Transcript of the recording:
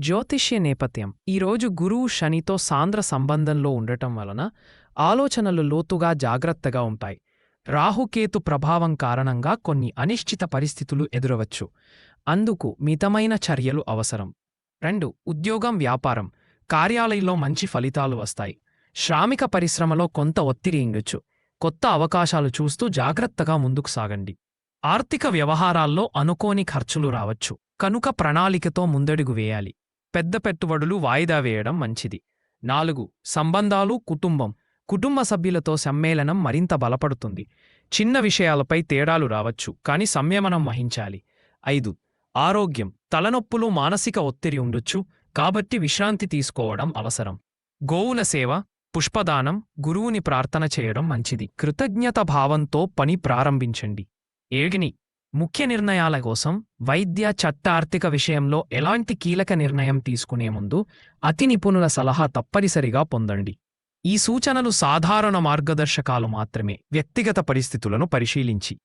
జ్యోతిష్య నేపథ్యం. ఈరోజు గురువు శనితో సాంద్ర సంబంధంలో ఉండటం వలన ఆలోచనలు లోతుగా జాగ్రత్తగా ఉంటాయి. రాహుకేతు ప్రభావం కారణంగా కొన్ని అనిశ్చిత పరిస్థితులు ఎదురవచ్చు. అందుకు మితమైన చర్యలు అవసరం. రెండు ఉద్యోగం వ్యాపారం. కార్యాలయంలో మంచి ఫలితాలు వస్తాయి. శ్రామిక పరిశ్రమలో కొంత ఒత్తిడి ఇంగొచ్చు. కొత్త అవకాశాలు చూస్తూ జాగ్రత్తగా ముందుకు సాగండి. ఆర్థిక వ్యవహారాల్లో అనుకోని ఖర్చులు రావచ్చు. కనుక ప్రణాళికతో ముందడుగు వేయాలి. పెద్ద పెట్టుబడులు వాయిదా వేయడం మంచిది. నాలుగు సంబంధాలు కుటుంబం. కుటుంబ సభ్యులతో సమ్మేళనం మరింత బలపడుతుంది. చిన్న విషయాలపై తేడాలు రావచ్చు కాని సంయమనం వహించాలి. ఐదు ఆరోగ్యం. తలనొప్పులు మానసిక ఒత్తిడి ఉండొచ్చు కాబట్టి విశ్రాంతి తీసుకోవడం అవసరం. గోవుల సేవ పుష్పదానం గురువుని ప్రార్థన చేయడం మంచిది. కృతజ్ఞత భావంతో పని ప్రారంభించండి. ఏగిని ముఖ్య నిర్ణయాల కోసం వైద్య చట్ట ఆర్థిక విషయంలో ఎలాంటి కీలక నిర్ణయం తీసుకునే ముందు అతి నిపుణుల సలహా తప్పనిసరిగా పొందండి. ఈ సూచనలు సాధారణ మార్గదర్శకాలు మాత్రమే వ్యక్తిగత పరిస్థితులను పరిశీలించి.